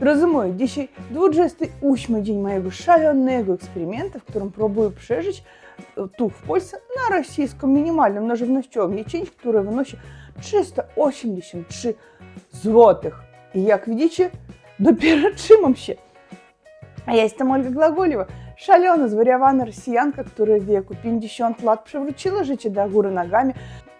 Разумею, dzisiaj 28 dzień mojego szalonego eksperymentu, w którym próbuję przeżyć tu w Polsce na rosyjskim minimalnym nażywnościowym cięć, który wynosi 383 zł. I jak widzicie, dopiero trzymam się. А я jestem Olga Glagolewa, szalona, zwariowana Rosjanka, która w wieku 50 lat przewróciła życie do góry nogami,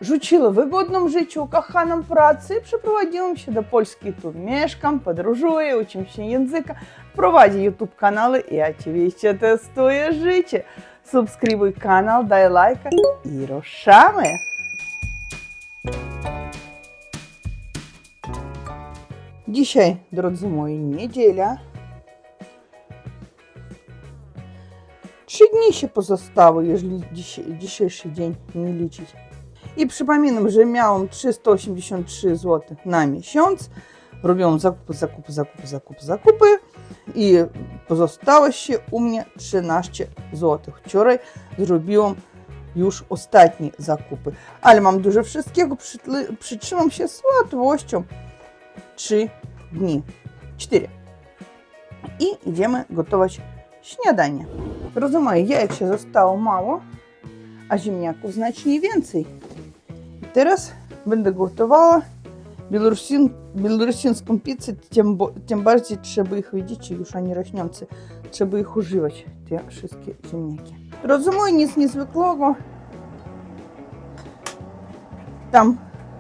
Жучила выгодном жыццю каханом працы прыправадзіў сюда польские тумешкам подружуе учимся языка провади youtube каналы и отвесьте тестуе жыце субскрибуй канал дай лайка и рушамы Dzisiaj, drodzy moi, niedziela. Trzy dni się pozostały, jeżeli dziś, dzisiejszy dzień nie liczyć. I przypominam, że miałam 383 zł na miesiąc. Robiłam zakupy, zakupy, zakupy, zakupy, zakupy i pozostało się u mnie 13 zł. Wczoraj zrobiłam już ostatnie zakupy, ale mam dużo wszystkiego, przytrzymam się z łatwością 3 dni, 4. I idziemy gotować śniadanie. Rozumiem, jajek się zostało mało, a ziemniaków znacznie więcej. Teraz będę gotowała białorusin, białoruską pizzę, tym, tym bardziej trzeba ich, widzicie, już oni rośniący, trzeba ich używać, te wszystkie ziemniaki. Rozumiem, nic niezwykłego. Там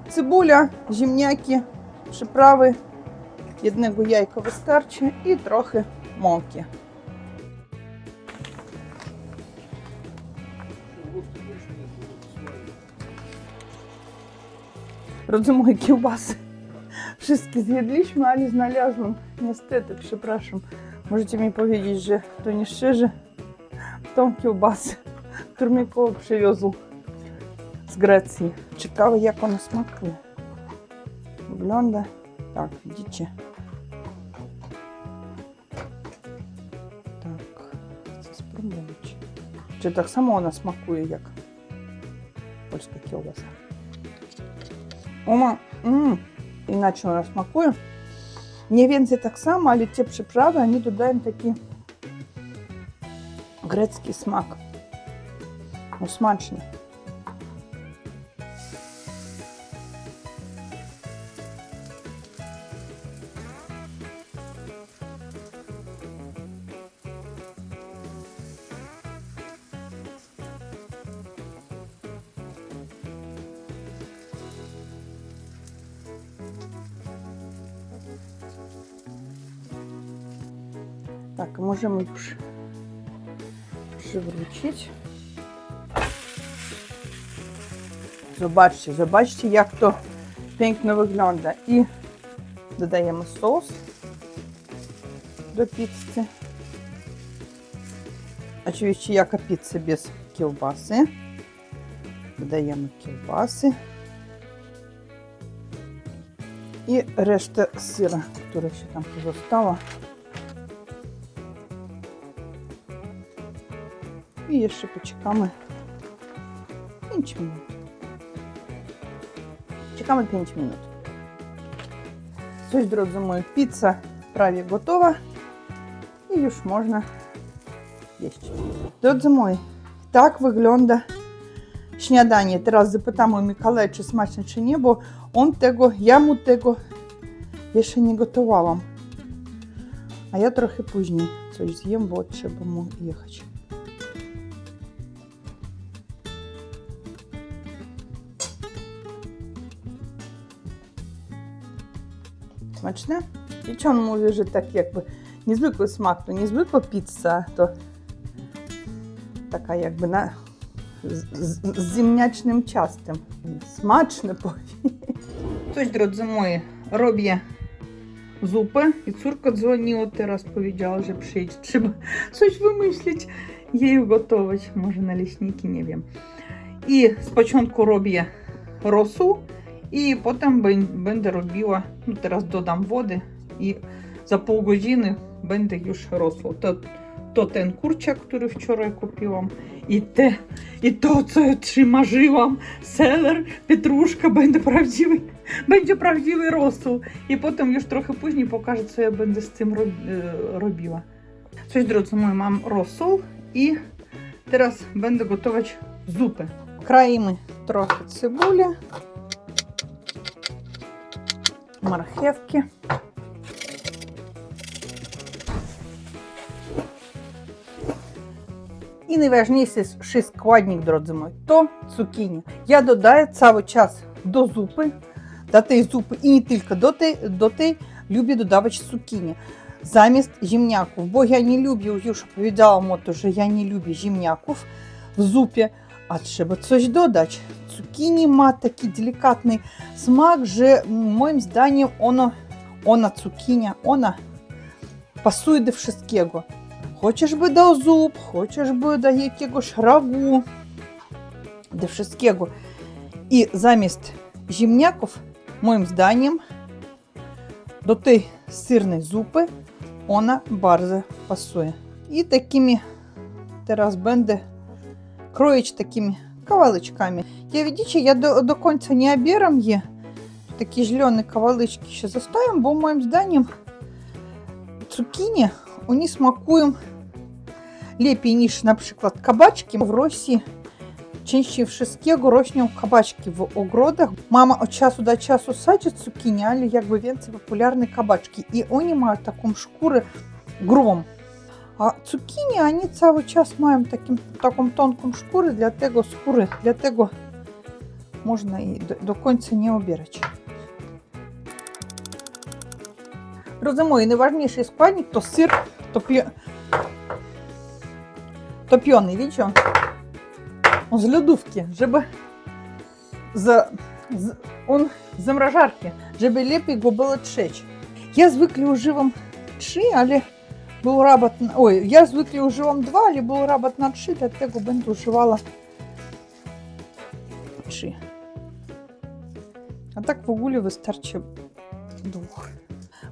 цибуля, ziemniaki, przyprawy, jednego jajka wystarczy i trochę mąki. rodzimych kiełbasy. Wszystkie zjedliśmy, ale znalazłam. Niestety, przepraszam. Możecie mi powiedzieć, że to nie szczerze. Tą kiełbasę, którą mi Микола przywiózł z Grecji. Ciekawe, jak ona smakuje. Wygląda tak, widzicie. Так, chcę spróbować. Czy tak samo ona smakuje, jak polska kiełbasa? Ума, м -м, иначе у нас смакую. Нівенці так само, але ті приправи, вони додають такий грецький смак. Ну, смачно. Так, можемо привручити. Zobaczcie, zobaczcie, jak to piękno wygląda. I dodajemy sos do pizzy. Oczywiście jaka pizza bez kiełbasy. Dodajemy kiełbasy. I resztę syra, która się tam pozostała. і є щепочками пінчмінут. Чекаємо 5 минут. Coś, drodzy moi, pizza prawie gotowa i już można jeść. Drodzy moi, tak wygląda śniadanie. Teraz zapytam o Mikołaja, czy smaczne, czy nie, bo on tego, ja mu tego jeszcze nie gotowałam. A ja trochę później coś zjem, bo trzeba mu jechać. смачне. І чому вже так якби не звикли смак, то не звикла піца, то така якби на з, з, з зімнячним частим. Смачне пові. Тож, дrodzy мої, роблю зупи, і цурка дзвонила ти розповідала, вже пшить, треба щось вимислити. Її готувати, може на лісники, не вім. І спочатку роблю росу, і потім бенде робила, ну зараз додам води, і за півгодини бенде юж росло. То, то тен курчак, який вчора я купила, і те, і то це чимажи вам селер, петрушка, бенде правдивий, бенде правдивий розсол. І потім юж трохи пізніше покаже, що я бенде з цим робила. Coś drodzy, mój mam rosół i teraz będę gotować zupę. Kroimy trochę cebuli мархевки. І найважніший шискладник, друзі мої, то цукіні. Я додаю цей час до зупи, до тієї зупи і не тільки до тієї, до тієї люблю додавати цукіні. Замість жімняків. Бо я не люблю, вже повідала мото, що я не люблю жімняків в зупі. А треба щось додати. Цукіні має такий делікатний смак, же, моїм зданням, воно, вона цукіня, вона пасує до всього. Хочеш би до зуб, хочеш би до якогось рагу, до всього. І замість жімняків, моїм зданням, до тієї сирної зупи вона барзе пасує. І такими терас бенди кроечь такими ковалочками. Я, видите, я до, до конца не обером е такие зеленые ковалочки еще заставим, бо моим зданием цукини они смакуем лепей ніж, наприклад, кабачки в Росії. Чаще в шістки горошнів кабачки в огородах. Мама от часу до часу садить цукіні, але якби він це популярні кабачки. І вони мають такому шкури грубом. А цукини, они целый час маємо таким, в таком тонком шкуре, для того шкуры, для того можно и до, до конца не обирать. Розумію, найважніший складник то сир, то п'є... то п'яний, З льодувки, щоб з, з, он замражарки, щоб ліпі го було тшеч. Я звикла уживом тши, але був рабат, ой, я звикла вже вам два, але був рабат на три, так так бинту вшивала три. А так в огулі вистачить двох.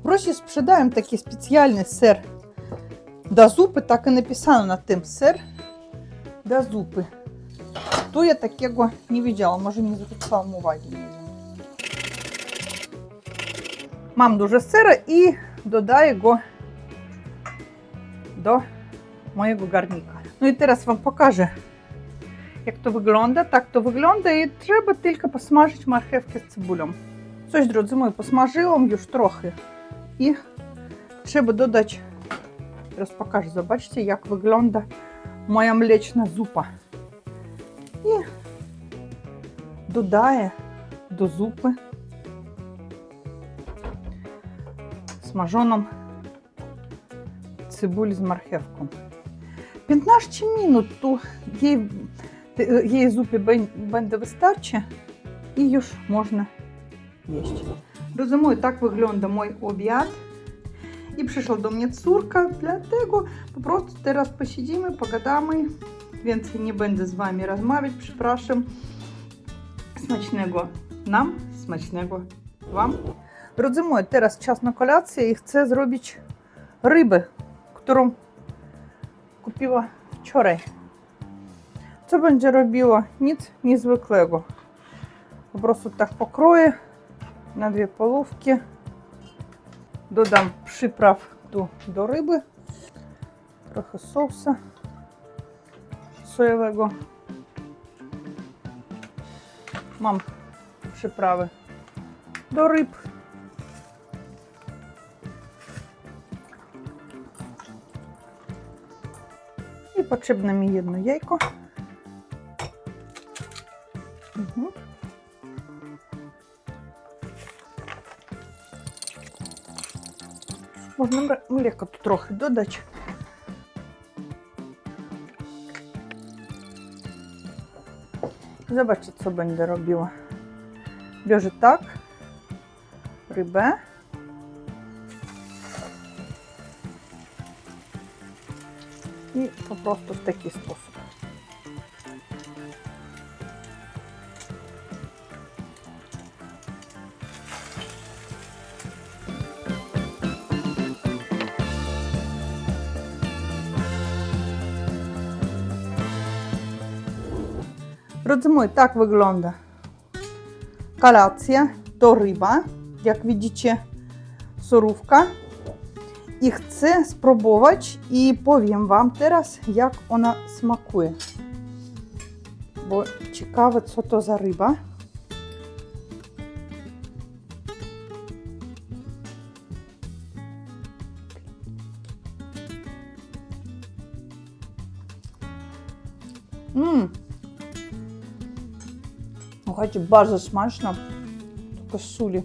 Гроші спожидаємо такий спеціальний сир до зупи, так і написано на тим сир до зупи. То я такого не видела, може не записала уваги. Мам дуже сира і додаю його do mojego garnika. No i teraz Wam pokażę, jak to wygląda. Tak to wygląda i trzeba tylko posmażyć marchewkę z cebulą. Coś, drodzy moi, posmażyłam już trochę i trzeba dodać, teraz pokażę, zobaczcie jak wygląda moja mleczna zupa. I dodaję do zupy smażoną цибуль з морхевком. 15 минут, то їй, їй зупі бенде вистачить і її ж можна їсти. Розумію, так виглядає мій об'яд. І прийшла до мене цурка для того, просто зараз посидимо, погадаємо. Więc не będę з вами розмовляти, прzepraszam. Смачного нам, смачного вам. Друзі мої, зараз час на коляцію і це зробить риби доктором. Купила вчора. Це б робила ніц ні звиклого. Просто так покрою на дві половки, додам приправ ту до риби, трохи соуса соєвого. Мам, приправи до риб. potrzebne mi jedno jajko. Mhm. Можна мліка тут трохи додати. Zobaczcie, co będę robiła. Biorę tak rybę. і просто в такі способи. Drodzy moi, tak wygląda kalacja, to ryba, jak widzicie surówka, і це спробувач і повім вам зараз, як вона смакує. Бо цікаво, що то за риба. Ммм, хоч дуже смачно, тільки солі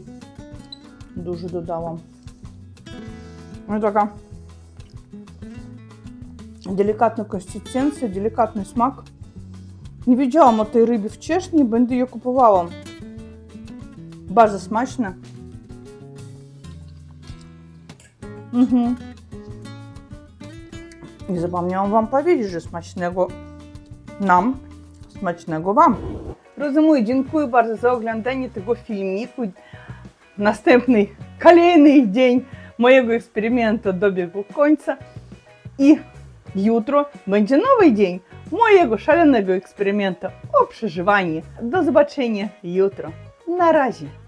дуже додала. Ось ну, така делікатна консистенція, делікатний смак. Не відділа тієї риби в Чешні, бо її купувала. База смачна. Угу. І запам'ятаю вам повірю, смачного нам, смачного вам. Розумію, дякую дуже за оглядання цього фільміку. Наступний, колейний день моего эксперимента добегу końca i jutro będzie nowy dzień mojego szalonego eksperymentu o przeżywaniu. Do zobaczenia jutro. Na razie.